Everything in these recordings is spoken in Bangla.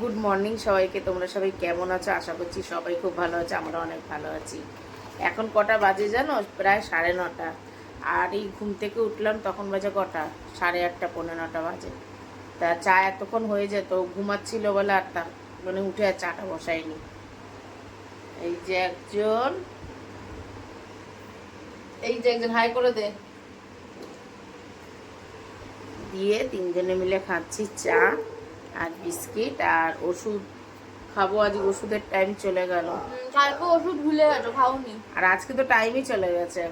গুড মর্নিং সবাইকে, তোমরা সবাই কেমন আছো? আশা করছি সবাই খুব ভালো আছে, আমরা অনেক ভালো আছি। এখন কটা বাজে জানো? প্রায় সাড়ে নটা। আর এই ঘুম থেকে উঠলাম, তখন বাজে কটা? সাড়ে আটটা, পৌনে নটা বাজে। তা চা এতক্ষণ হয়ে যেত ঘুমাচ্ছিল বলে আর তা মানে উঠে আর চাটা বসায়নি। এই যে একজন। এই যে একজন, হাই করে দে। দিয়ে তিনজনে মিলে খাচ্ছি চা। আর বিস্কিট আর ওষুধ। খাব আজ ওষুধের টাইম চলে গেল। কালকে ওষুধ ভুলে গেছো খাওনি? আর আজকে তো টাইমই চলে গেছে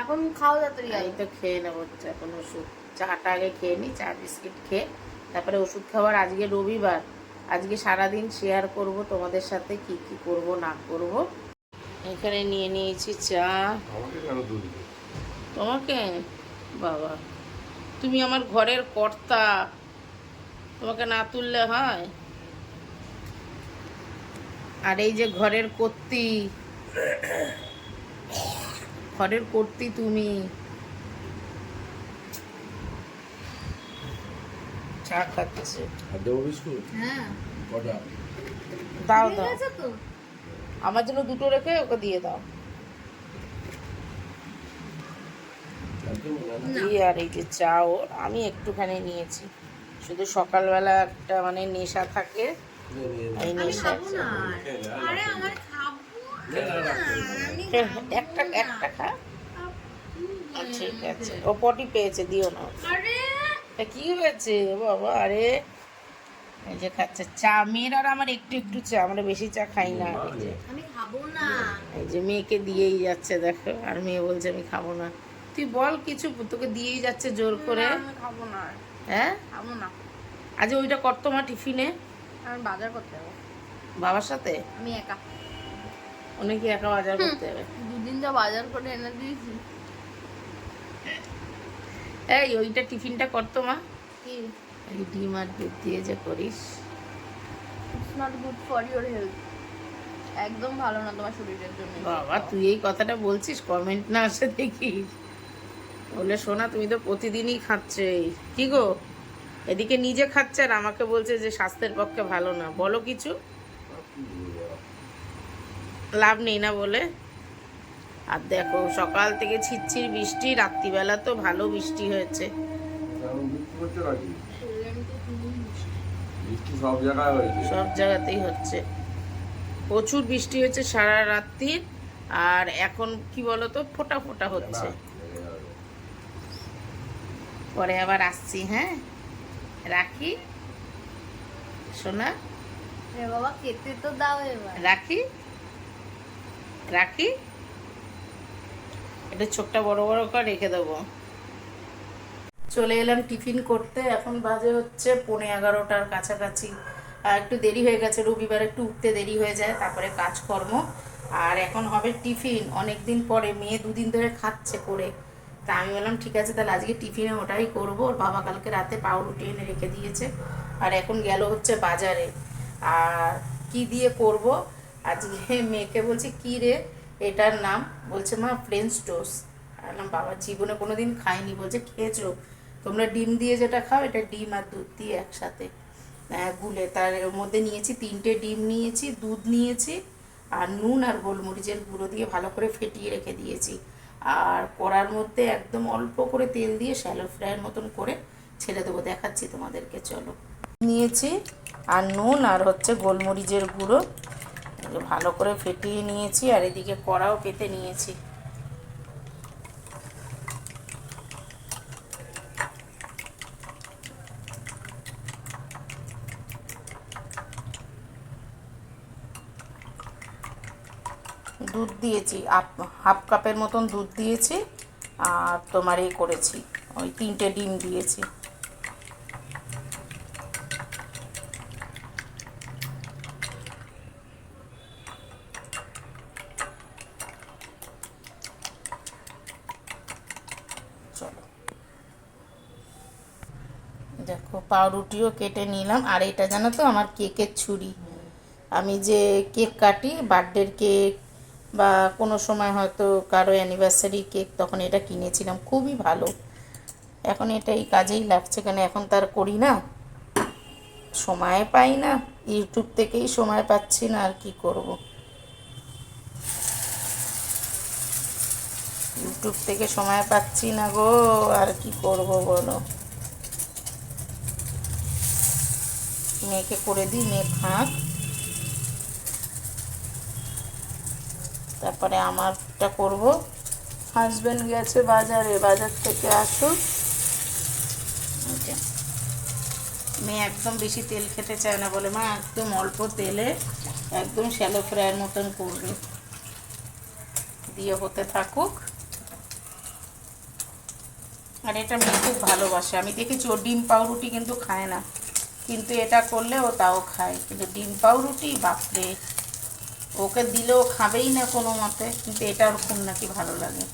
এখন। খাও যা তাড়াতাড়ি এই তো খেয়ে নেব এখন ওষুধ। চাটা আগে খেয়ে নিই চা বিস্কিট খেয়ে। তারপরে ওষুধ খাওয়ার আজকে রবিবার। আজকে সারাদিন শেয়ার করব তোমাদের সাথে কি কি করব না করব। এখানে নিয়ে নিয়েছি চা। আমাকে কেন দুধ তোমাকে? বাবা তুমি আমার ঘরের কর্তা। তোমাকে না তুললে হয়? আর এই যে ঘরের কর্তি ঘরের কর্তি তুমি। চা খাচ্ছে। হ্যাঁ। দাও দাও। আমার জন্য দুটো রেখে ওকে দিয়ে দাও। দিয়ে আর এই যে চা ওর আমি একটুখানি নিয়েছি। শুধু সকালবেলা একটা মানে নেশা থাকে। এই নেশা না। একটা একটা খা। আ, ঠিক আছে। ও পটি পেয়েছে দিও না। কি হয়েছে? বাবা আরে। এই যে খাচ্ছে চা। মেয়ের আর আমার একটু একটু চা। আমরা বেশি চা খাই না। এই যে আমি খাব না। এই যে মেয়েকে দিয়েই যাচ্ছে দেখো। আর মেয়ে বলছে আমি খাব না। তুই বল কিছু তোকে দিয়েই যাচ্ছে জোর করে। খাব না। হ্যাঁ? খাব না। আজ ওইটা করতো মা টিফিনে। আমি বাজার করতে যাব। বাবার সাথে? আমি একা। অনেকে একা বাজার করতে হবে দুদিন যা বাজার করে এনে দিয়েছি। এই ওইটা টিফিনটা করতো মা। কি? ডিম আর দুধ দিয়ে যে করিস। It's not good for your health একদম ভালো না তোমার শরীরের জন্য। বাবা তুই এই কথাটা বলছিস কমেন্ট না আসে দেখিস। বলে শোনা তুমি তো প্রতিদিনই খাচ্ছে কি গো? এদিকে নিজে খাচ্ছে আর আমাকে বলছে যে স্বাস্থ্যের পক্ষে ভালো না। বলো কিছু? লাভ নেই না বলে। আর দেখো সকাল থেকে ছিচ্ছির বৃষ্টি রাত্রিবেলা তো ভালো বৃষ্টি হয়েছে। সব জায়গাতেই হচ্ছে। প্রচুর বৃষ্টি হচ্ছে সারা রাত্রির আর এখন কি বলতো ফোটা ফোটা হচ্ছে। পরে আবার আসছি হ্যাঁ? রাখি? সোনা? বাবা খেতে তো দাও এবার। রাখি? রাখি? এটা ছোটটা বড় বড় করে রেখে দেবো। চলে এলাম টিফিন করতে এখন বাজে হচ্ছে পৌনে এগারোটার কাছাকাছি। একটু দেরি হয়ে গেছে রবিবার একটু উঠতে দেরি হয়ে যায় তারপরে কাজকর্ম। আর এখন হবে টিফিন অনেক দিন পরে মেয়ে দুদিন ধরে খাচ্ছে করে। তা আমি বললাম, ঠিক আছে, তাহলে আজকে টিফিনে ওটাই করব। ওর বাবা কালকে রাতে পাউরুটি এনে রেখে দিয়েছে। আর এখন গেল হচ্ছে বাজারে। আর কি দিয়ে করব? আজকে মেয়েকে বলছি, কি রে? এটার নাম? বলছে, মা ফ্রেঞ্চ টোস্ট বললাম, বাবা, জীবনে কোনো দিন খাইনি। বলছে, খেয়েছো? তোমরা ডিম দিয়ে যেটা খাও, এটা ডিম আর দুধ দিয়ে একসাথে। গুলে, তার মধ্যে নিয়েছি তিনটে ডিম নিয়েছি, দুধ নিয়েছি, আর নুন আর গোলমরিচের গুঁড়ো দিয়ে ভালো করে ফেটিয়ে রেখে দিয়েছি। আর কড়ার মধ্যে একদম অল্প করে তেল দিয়ে শ্যালো ফ্রাইয়ের মতন করে ছেড়ে দেবো, দেখাচ্ছি তোমাদেরকে, চলো। নিয়েছি আর নুন আর হচ্ছে গোলমরিচের গুঁড়ো। ভালো করে ফেটিয়ে নিয়েছি আর এদিকে কড়াও পেতে নিয়েছি। দুধ দিয়েছি হাফ কাপের মতন দুধ দিয়েছি, আর তোমার এই করেছি, ওই তিনটে ডিম দিয়েছি। দেখো, পাউরুটিও কেটে নিলাম, আর এটা জানো তো, আমার কেকের ছুরি। আমি যে কেক কাটি বার্থডের কেক বা কোনো সময় হয়তো কারও অ্যানিভার্সারি কেক তখন এটা কিনেছিলাম, খুবই ভালো। এখন এটা এই কাজেই লাগছে কেন? এখন তার করি না। সময় পাই না ইউটিউব থেকেই সময় পাচ্ছি না, আর কি করব? ইউটিউব থেকে সময় পাচ্ছি না গো, আর কি করব বলো? মেয়েকে করে দিই, মেয়ে খাক তারপরে আমারটা করব। হাজব্যান্ড গেছে বাজারে বাজার থেকে আসুক। মেয়ে একদম বেশি তেল খেতে চায় না বলে মা একদম অল্প তেলে একদম শ্যালো ফ্রাইয়ের মতন করবে। দিয়ে হতে থাকুক। আর এটা মেয়ে খুব ভালোবাসে। আমি দেখেছি ও ডিম পাউরুটি কিন্তু খায় না। কিন্তু এটা করলে ও তাও খায়। কিন্তু ডিম পাউরুটি বাপরে। ওকে দিলেও খাবেই না কোনো মতে, কিন্তু এটা ওর খুব নাকি ভালো লাগে।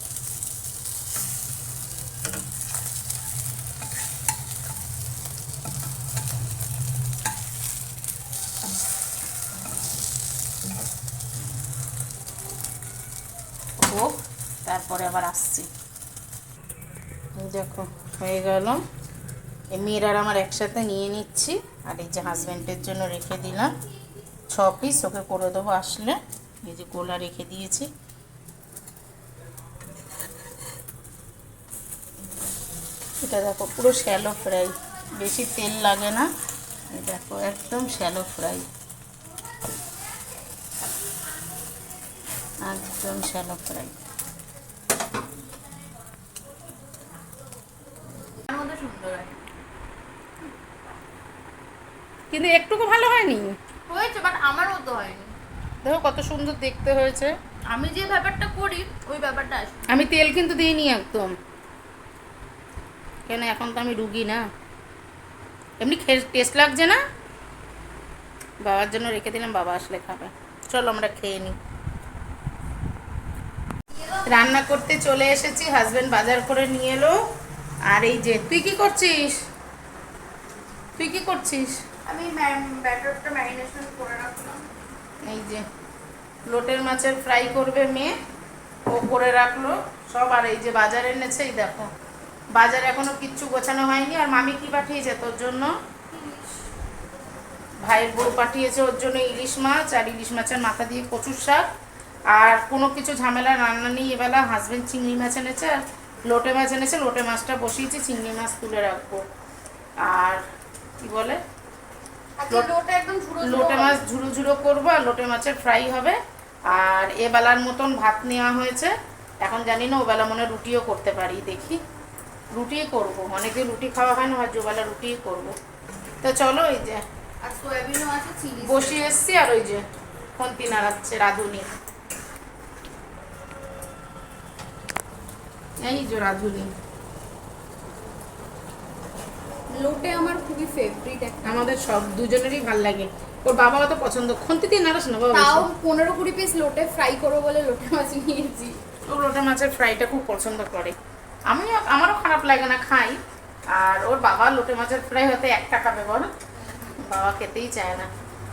তারপরে আবার আসছি। দেখো, হয়ে গেল। এই মেয়ের আমার একসাথে নিয়ে নিচ্ছি, আর এই যে হাজব্যান্ডের জন্য রেখে দিলাম। ছ পিস ওকে করে দেবো আসলে। এই যে গোলা রেখে দিয়েছি। এটা দেখো, পুরো শ্যালো ফ্রাই বেশি তেল লাগে না। দেখো, একদম শ্যালো ফ্রাই একদম শ্যালো ফ্রাই কিন্তু একটুকু ভালো হয়নি? হয়েছে বাট আমার মতো হয়নি। দেখো কত সুন্দর দেখতে হয়েছে। আমি যে ব্যাপারটা করি ওই ব্যাপারটা আসে। আমি তেল কিন্তু দিইনি একদম। কেন এখন তো আমি রুগী না। এমনি টেস্ট লাগছে না? বাবার জন্য রেখে দিলাম বাবা আসলে খাবে। চলো আমরা খেয়ে নিই রান্না করতে চলে এসেছি হাজবেন্ড বাজার করে নিয়ে এলো। আর এই যে তুই কি করছিস? তুই কি করছিস? আমি ব্যাটারটা ম্যারিনেশন করে রাখলাম। এই যে লোটের মাছের ফ্রাই করবে মেয়ে ও করে রাখল সব আর এই যে বাজার এনেছে এই দেখো। বাজারে এখনও কিচ্ছু গোছানো হয়নি আর মামি কি পাঠিয়েছে তোর জন্য? ভাইয়ের বউ পাঠিয়েছে ওর জন্য ইলিশ মাছ আর ইলিশ মাছের মাথা দিয়ে কচুর শাক। আর কোনো কিছু ঝামেলা রান্না নেই এবেলা হাজবেন্ড চিংড়ি মাছ এনেছে আর লোটে মাছ এনেছে লোটে মাছটা বসিয়েছি চিংড়ি মাছ তুলে রাখব। আর কি বলে? লোটা একদম লোটে মাছ ঝুড়ো ঝুড়ো করব আর লোটে মাছের ফ্রাই হবে। আর এ বেলার মতন ভাত নেওয়া হয়েছে। এখন জানি না ওবেলা মনে রুটিও করতে পারি দেখি। রুটিই করব। অনেকদিন রুটি খাওয়া হয় না আর দুবেলা রুটিই করব। তো চলো এই যে বসিয়ে এসছি আর ওই যে খন্তি নাড়াচ্ছে রাঁধুনি। এই যে রাঁধুনি। লোটে আমার খুবই ফেভারিট একটা। আমাদের সব দুজনেরই ভালো লাগে। ওর বাবাও তো পছন্দ। খন্তি দিয়ে নাড়াস না বাবা তাও। পনেরো কুড়ি পিস লোটে ফ্রাই করব বলে লোটে মাছ নিয়েছি। ও লোটা মাছের ফ্রাইটা খুব পছন্দ করে। আমিও আমারও খারাপ লাগে না খাই। আর ওর বাবা লোটে মাছের ফ্রাই হতে এক টাকা বল? বাবা খেতেই চায় না।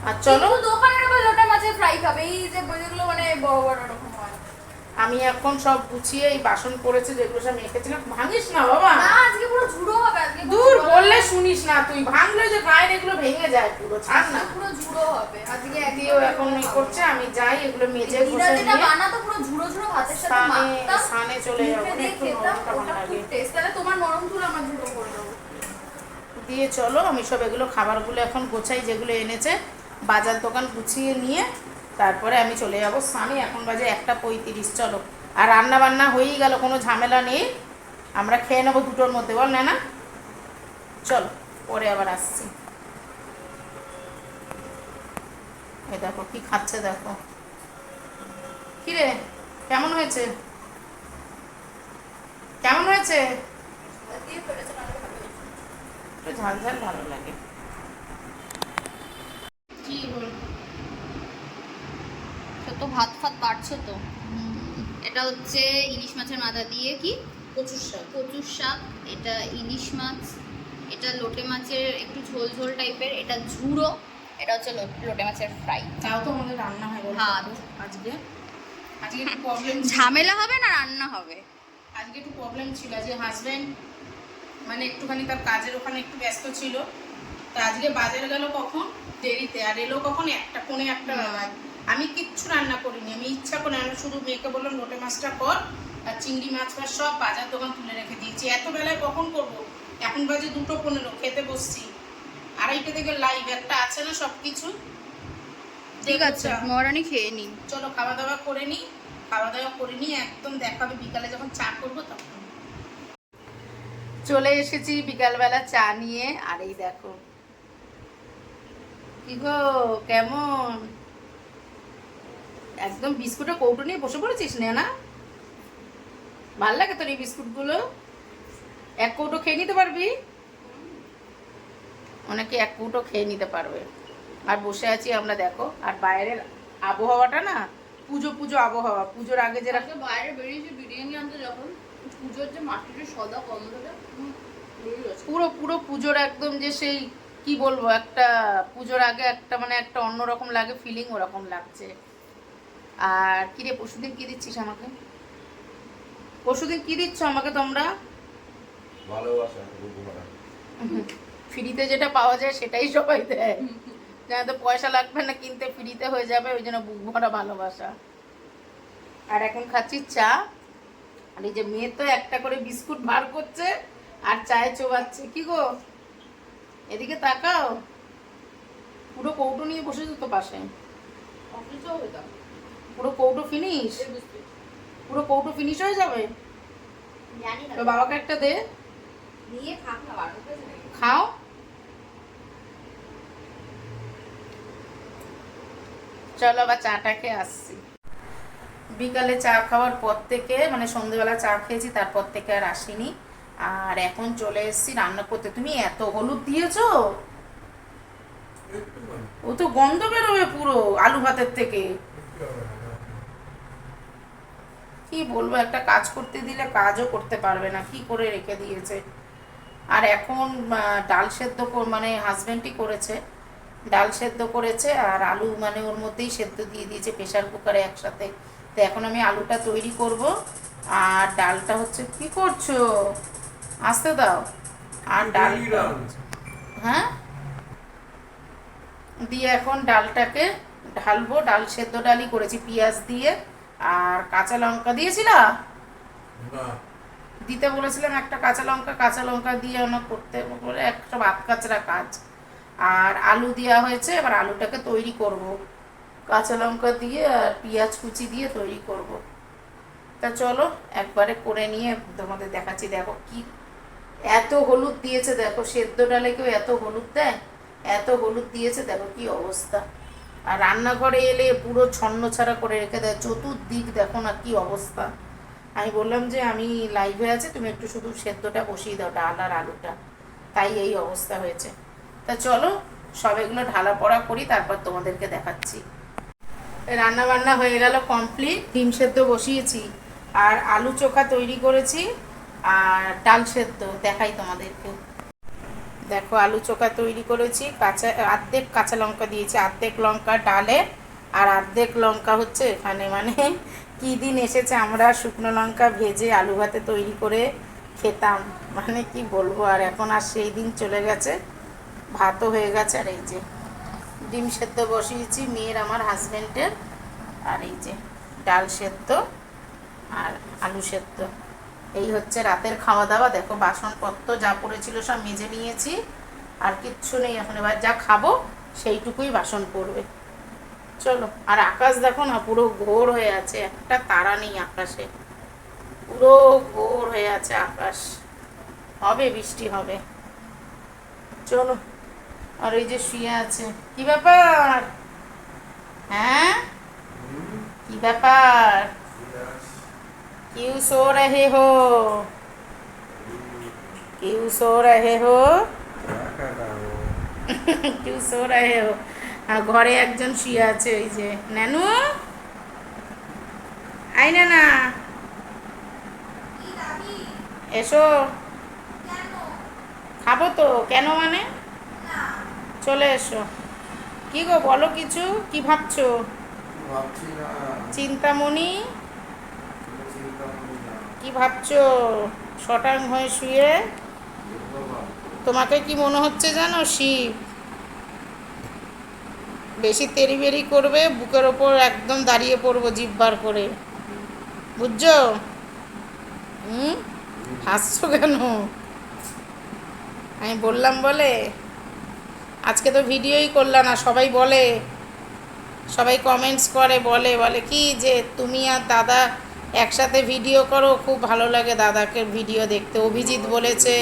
আর চলো। দোকানের আবার লোটে মাছের ফ্রাই খাবে। এই যে যেগুলো মানে বড় বড় রকম আমি এখন সব গুছিয়ে এই বাসন পড়েছে যেগুলো সব মেখেছিলাম ভাঙিস না বাবা। আজকে পুরো ঝুড়ো হবে আজকে দূর বললে শুনিস না তুই। ভাঙলে যে গায়ের এগুলো ভেঙে যায় পুরো ছাড় না। পুরো ঝুড়ো হবে আজকে দিয়েও এখন ই করছে আমি যাই এগুলো মেজে ঘষে নিয়ে বানাতো পুরো ঝুড়ো ঝুড়ো ভাতের সাথে মাখতাম স্নানে চলে যাব একটু নরমটা ভালো লাগে টেস্ট তাহলে তোমার নরম তুলো আমার ঝুড়ো করে দেবো দিয়ে চলো আমি সব এগুলো খাবারগুলো এখন গোছাই যেগুলো এনেছে বাজার দোকান গুছিয়ে নিয়ে তারপরে আমি চলে যাব। স্নানে এখন বাজে একটা পঁয়ত্রিশ, চলো। আর রান্না বান্না হয়েই গেল, কোনো ঝামেলা নেই। আমরা খেয়ে নেব দুটোর মধ্যে, বল না না চলো, পরে আবার আসছি। এই দেখো, কি খাচ্ছে দেখো। কিরে, কেমন হয়েছে? কেমন হয়েছে? একটু ঝাল ঝাল ভালো লাগে। কি বল তো ভাত ফাত বাড়ছে তো। এটা হচ্ছে ইলিশ মাছের মাথা দিয়ে কি? কচুর শাক। কচুর শাক এটা ইলিশ মাছ এটা লোটে মাছের একটু ঝোল ঝোল টাইপের এটা ঝুড়ো এটা হচ্ছে লোটে মাছের ফ্রাই। তাও তো আমাদের রান্না হয় ভাত। আজকে। আজকে একটু প্রবলেম ঝামেলা হবে না রান্না হবে? আজকে একটু প্রবলেম ছিল। যে হাজবেন্ড মানে একটুখানি তার কাজের ওখানে একটু ব্যস্ত ছিল। তা আজকে বাজারে গেল কখন? দেরিতে। আর এলো কখন? একটা পৌনে একটা আমি কিচ্ছু রান্না করিনি আমি ইচ্ছা করে আমি শুধু মেয়েকে বললাম লোটে মাছটা কর আর চিংড়ি মাছ ফাছ সব বাজার দোকান তুলে রেখে দিয়েছি। এত বেলায় কখন করব? এখন বাজে দুটো পনেরো খেতে বসছি। আড়াইটে থেকে লাইভ একটা আছে না সব কিছু ঠিক আছে মহারানি খেয়ে নিন। চলো খাওয়া দাওয়া করে নিই। খাওয়া দাওয়া করে নিই একদম দেখাবে বিকালে যখন চা করব তখন। চলে এসেছি বিকালবেলা চা নিয়ে। আর এই দেখো। কি গো কেমন? একদম বিস্কুটের কৌটো নিয়ে বসে পড়েছিস নে না ভালো লাগে তোর এই বিস্কুটগুলো? এক কৌটো খেয়ে নিতে পারবি? অনেকে এক কৌটো খেয়ে নিতে পারবে। আর বসে আছি আমরা দেখো আর বাইরের আবহাওয়াটা না পুজো পুজো আবহাওয়া পুজোর আগে যেরকম আজকে বাইরে বেরিয়েছে বিরিয়ানি আনতে যখন পুজোর যে মাটির সদা গন্ধটা। পুরো পুরো পুজোর একদম যে সেই কি বলব একটা পুজোর আগে একটা মানে একটা অন্যরকম লাগে ফিলিং ওরকম লাগছে। আর কি রে পরশুদিন কি দিচ্ছিস আমাকে? পরশুদিন কি দিচ্ছ আমাকে তোমরা? ভালোবাসা ফ্রিতে যেটা পাওয়া যায় সেটাই সবাই দেয়। যেন তো পয়সা লাগবে না কিনতে ফ্রিতে হয়ে যাবে ওই জন্য বুক ভরা ভালোবাসা। আর এখন খাচ্ছি চা? আর এই যে মেয়ে তো একটা করে বিস্কুট বার করছে আর চায়ে চোবাচ্ছে। কি গো? এদিকে তাকাও। পুরো কৌটো নিয়ে বসেছো তো পাশে? অফিসেও হইতাম পুরো কৌটো ফিনিশ পুরো কৌটো ফিনিশ হয়ে যাবে? তো বাবাকে একটা দে? খাও চলো আবার চাটাকে আসছি। বিকালে চা খাওয়ার পর থেকে মানে সন্ধ্যেবেলা চা খেয়েছি তারপর থেকে আর আসিনি। আর এখন চলে এসেছি রান্না করতে। তুমি এত হলুদ দিয়েছ? ও তো গন্ধ বেরোবে পুরো আলু ভাতের থেকে। কি বলব একটা কাজ করতে দিলে কাজও করতে পারবে না কি করে রেখে দিয়েছে? আর এখন ডাল সেদ্ধ মানে হাজবেন্ডই করেছে ডাল সেদ্ধ করেছে আর আলু মানে ওর মধ্যেই সেদ্ধ দিয়ে দিয়েছে প্রেশার কুকারে একসাথে। তো এখন আমি আলুটা তৈরি করব আর ডালটা হচ্ছে কি করছ? আসতে দাও। আর ডালটা হ্যাঁ? দিয়ে এখন ডালটাকে ঢালবো ডাল সেদ্ধ ডালই করেছি পেঁয়াজ দিয়ে। আর কাঁচা লঙ্কা দিয়েছিলা? দিতে বলেছিলাম একটা কাঁচা লঙ্কা কাঁচা লঙ্কা দিয়ে ওনা করতে বলে একটা ভাত কাচরা কাজ আর আলু দেওয়া হয়েছে এবার আলুটাকে তৈরি করব। কাঁচা লঙ্কা দিয়ে আর পেঁয়াজ কুচি দিয়ে তৈরি করব। তা চলো একবারে করে নিয়ে তোমাদের দেখাচ্ছি। দেখো কি এত হলুদ দিয়েছে দেখো সেদ্ধ ডালে কেউ এত হলুদ দেয়? এত হলুদ দিয়েছে দেখো কি অবস্থা। আর রান্নাঘরে এলে পুরো ছন্ন ছাড়া করে রেখে দেয়। চতুর্দিক দেখো না কি অবস্থা। আমি বললাম যে আমি লাইভে আছে, তুমি একটু শুধু সেদ্ধটা বসিয়ে দাও, ডাল আর আলুটা। তাই এই অবস্থা হয়েছে। তা চলো সব এগুলো ঢালা পড়া করি, তারপর তোমাদেরকে দেখাচ্ছি। রান্না বান্না হয়ে গেল কমপ্লিট ডিম সেদ্ধ বসিয়েছি। আর আলু চোখা তৈরি করেছি, আর ডাল সেদ্ধ দেখাই তোমাদেরকে। দেখো, আলু চোখা তৈরি করেছি, কাঁচা, আর্ধেক কাঁচা লঙ্কা দিয়েছি, আর্ধেক লঙ্কা ডালে, আর অর্ধেক লঙ্কা হচ্ছে এখানে মানে কী দিন এসেছে, আমরা শুকনো লঙ্কা ভেজে আলু ভাতে তৈরি করে খেতাম মানে কি বলব, আর এখন আর সেই দিন চলে গেছে, ভাতও হয়ে গেছে, আর এই যে ডিম সেদ্ধ বসিয়েছি, মেয়ের আমার হাজব্যান্ডের আর এই যে ডাল সেদ্ধ আর আলু সেদ্ধ। এই হচ্ছে রাতের খাওয়া দাওয়া। দেখো বাসনপত্র যা পড়েছিল সব মেজে নিয়েছি। আর কিচ্ছু নেই, এখন এবার যা খাব সেইটুকুই বাসন পড়বে। চলো, আর আকাশ দেখো না, পুরো ঘোর হয়ে আছে। একটা তারা নেই আকাশে। পুরো ঘোর হয়ে আছে আকাশ। হবে, বৃষ্টি হবে। চলো, আর ওই যে শুয়ে আছে। কি ব্যাপার? হ্যাঁ? কি ব্যাপার? क्यों सो रहे हो क्यों सो रहे हो क्यों सो रहे हो আর ঘরে একজন শুয়ে আছে ওই যে নানু আই না না এসো খাবো তো কেন মানে চলে এসো কি গো বলো কিছু কি ভাবছো ভাবছি না চিন্তামণি চিন্তা করি না। কি ভাবছ? শটাং হয়ে শুয়ে? তোমাকে কি মনে হচ্ছে জানো, শিব? বেশি তেরি বেরি করবে, বুকের ওপর একদম দাঁড়িয়ে পড়ব জিব্বার করে। বুঝছ? হুম? হাসছো কেন? আমি বললাম বলে? আজকে তো ভিডিওই করলাম না, সবাই বলে। সবাই কমেন্টস করে, বলে বলে, কি যে তুমি আর দাদা একসাথে ভিডিও করো, খুব ভালো লাগে দাদাকে ভিডিও দেখতে। অভিজিৎ বলেছে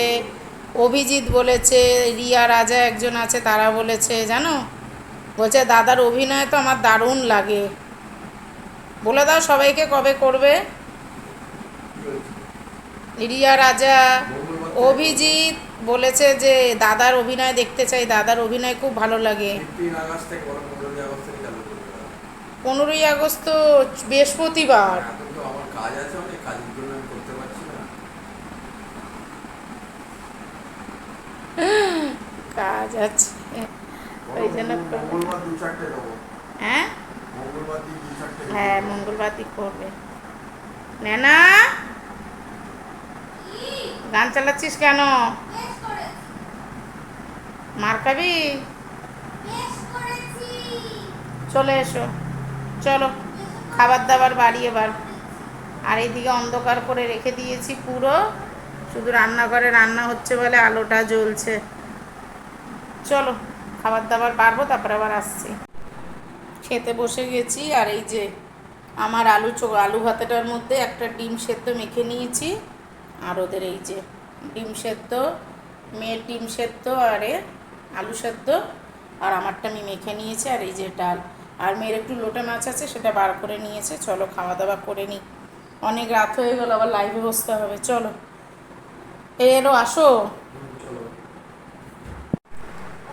অভিজিৎ বলেছে, রিয়া রাজা একজন আছে, তারা বলেছে, জানো? বলছে, দাদার অভিনয় তো আমার দারুণ লাগে। বলে দাও সবাইকে কবে করবে? রিয়া রাজা, অভিজিৎ বলেছে যে, দাদার অভিনয় দেখতে চাই, দাদার অভিনয় খুব ভালো লাগে ফিফটিন আগস্ট থেকে বলো পনেরোই আগস্ট থেকে চালু করবে পনেরোই আগস্ট তো বৃহস্পতিবার। কাজ আছে অনেক কাজের জন্য আমি করতে পারছি না। কাজ আছে। ওই জন্য হ্যাঁ। হ্যাঁ মঙ্গলবার দিক করবে। নেনা? গান চালাচ্ছিস কেন? মার খাবি? চলে এসো। চলো, খাবার দাবার বাড়ি এবার। আর এইদিকে অন্ধকার করে রেখে দিয়েছি পুরো। শুধু রান্নাঘরে রান্না হচ্ছে বলে আলোটা জ্বলছে। চলো, খাবার দাবার বাড়বো, তারপরে আবার আসছি। খেতে বসে গেছি, আর এই যে আমার আলু চো, আলু ভাতেটার মধ্যে একটা ডিম সেদ্ধ মেখে নিয়েছি। আর ওদের এই যে ডিম সেদ্ধ, মেয়ের ডিম সেদ্ধ, আর আলু সেদ্ধ। আর আমারটা আমি মেখে নিয়েছি, আর এই যে ডাল। আর মেয়ের একটু লোটে মাছ আছে সেটা বার করে নিয়েছে। চলো খাওয়া দাওয়া করে নিই। অনেক রাত হয়ে গেল আবার লাইভে বসতে হবে। চলো। এলো আসো।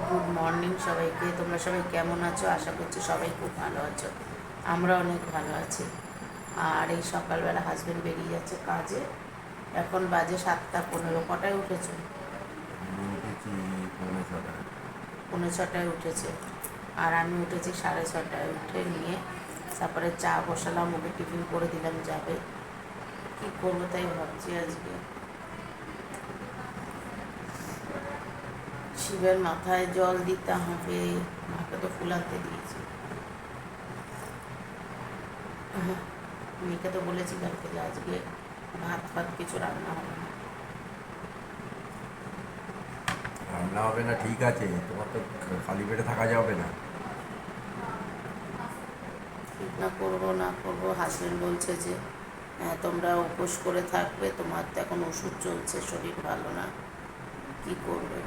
গুড মর্নিং সবাইকে। তোমরা সবাই কেমন আছো? আশা করছি সবাই খুব ভালো আছো। আমরা অনেক ভালো আছি। আর এই সকালবেলা হাজবেন্ড বেরিয়ে যাচ্ছে কাজে। এখন বাজে সাতটা পনেরো। কটায় উঠেছো? পনেরো ছটায় উঠেছে। আর আমি উঠেছি সাড়ে ছটায় উঠে নিয়ে তারপরে চা বসালাম, ওকে টিফিন করে দিলাম, যাবে। কী করব তাই ভাবছি আজকে। শিবের মাথায় জল দিতে হবে, মাকে তো ফুলাতে দিয়েছি। মেয়েকে তো বলেছি কালকে যে আজকে ভাত ফাত কিছু রান্না হবে না। রান্না হবে না, ঠিক আছে। তোমার তো খালি পেটে থাকা যাবে না। না করব না করব হাজবেন্ড বলছে যে হ্যাঁ তোমরা উপোস করে থাকবে, তোমার তো এখন ওষুধ চলছে, শরীর ভালো না, কি করবে?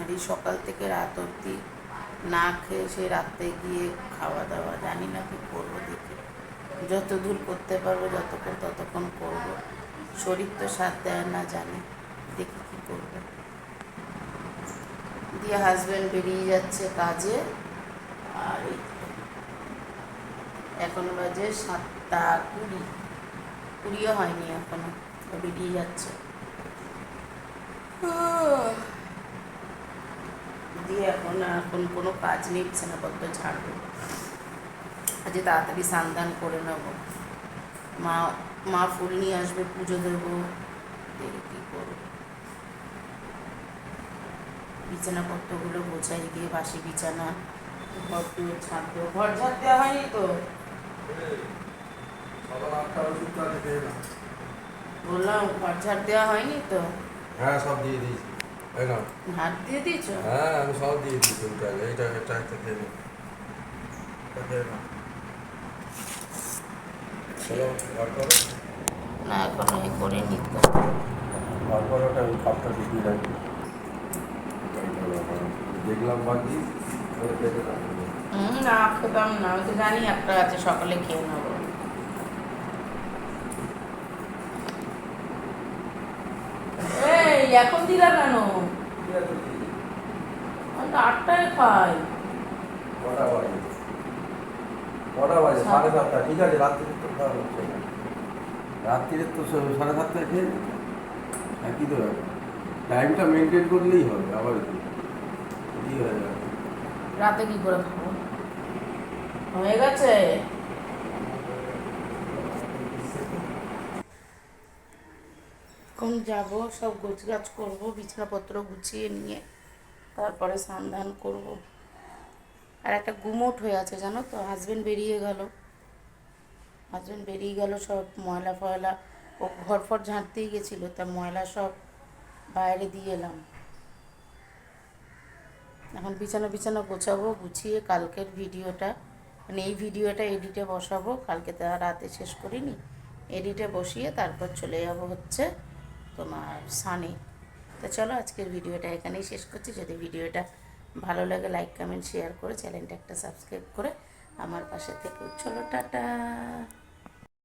আর সকাল থেকে রাত অবধি না খেয়ে সে রাতে গিয়ে খাওয়া দাওয়া জানি না কি করব দেখি। যত দূর করতে পারব, যতক্ষণ ততক্ষণ করব। শরীর তো সাথ দেয় না, জানি, দেখি কি করব। দিয়ে হাজব্যান্ড বেরিয়ে যাচ্ছে কাজে। আর এখন বাজে সাতটা কুড়ি। কুড়িও হয়নি এখনও বেরিয়ে যাচ্ছে। দিয়ে এখন এখন কোনো কাজ নেই বিছানাপত্র ছাড়বো। আজকে তাড়াতাড়ি স্নান করে নেব। মা মা ফুল নিয়ে আসবে, পুজো দেবো। দেখি কী করব? বিছানাপত্রগুলো গোছাই দিয়ে বাসি বিছানা। ঘর ঘর ঝাড় দেওয়া হয়নি তো বললাম ঘর ঝাড় দেওয়া হয়নি তো হ্যাঁ সব দিয়ে দিয়েছি। তাই না হাত দিয়ে দিয়েছ হ্যাঁ আমি সব দিয়ে দিয়েছি ওইটা এইটা এটা একটা খেয়ে নে এটা খেয়ে না চলো বার করো। না এখন এ করে নিত বার করো ওটা ওই কাপটা ঢুকিয়ে রাখি। দেখলাম বাকি। না খেতাম না। আমি তো জানি একটা আছে সকালে খেয়ে নেব। এখন দিলা কেন? আমি তো আটটায় খাই। কটা বাজে? কটা বাজে? সাড়ে সাতটা। ঠিক আছে রাত্রিরে তো খাওয়া হচ্ছে তো সাড়ে সাতটায় খেয়ে। একই তো ব্যাপার? টাইমটা মেনটেন করলেই হবে আবার কি হয়ে যাবে? রাতে কি করে খাব? হয়ে গেছে? এখন যাব, সব গোছ গাছ করব, বিছানাপত্র গুছিয়ে নিয়ে, তারপরে স্নান ধান করব। আর একটা গুমোট হয়ে আছে, জানো তো? হাজবেন্ড বেরিয়ে গেল। হাজব্যান্ড বেরিয়ে গেল, সব ময়লা ফয়লা, ও ঘর ফর ঝাঁটতেই গেছিল, তা ময়লা সব বাইরে দিয়ে এলাম। এখন বিছানা বিছানা গোছাবো, গুছিয়ে কালকের ভিডিওটা মানে এই ভিডিওটা এডিটে বসাবো, কালকে তো রাতে শেষ করিনি, এডিটে বসিয়ে তারপর চলে যাব হচ্ছে তোমার সানে। তো চলো আজকের ভিডিওটা এখানেই শেষ করছি। যদি ভিডিওটা ভালো লাগে লাইক কমেন্ট শেয়ার করে চ্যানেলটা একটা সাবস্ক্রাইব করে আমার পাশে থেকে। চলো, টাটা।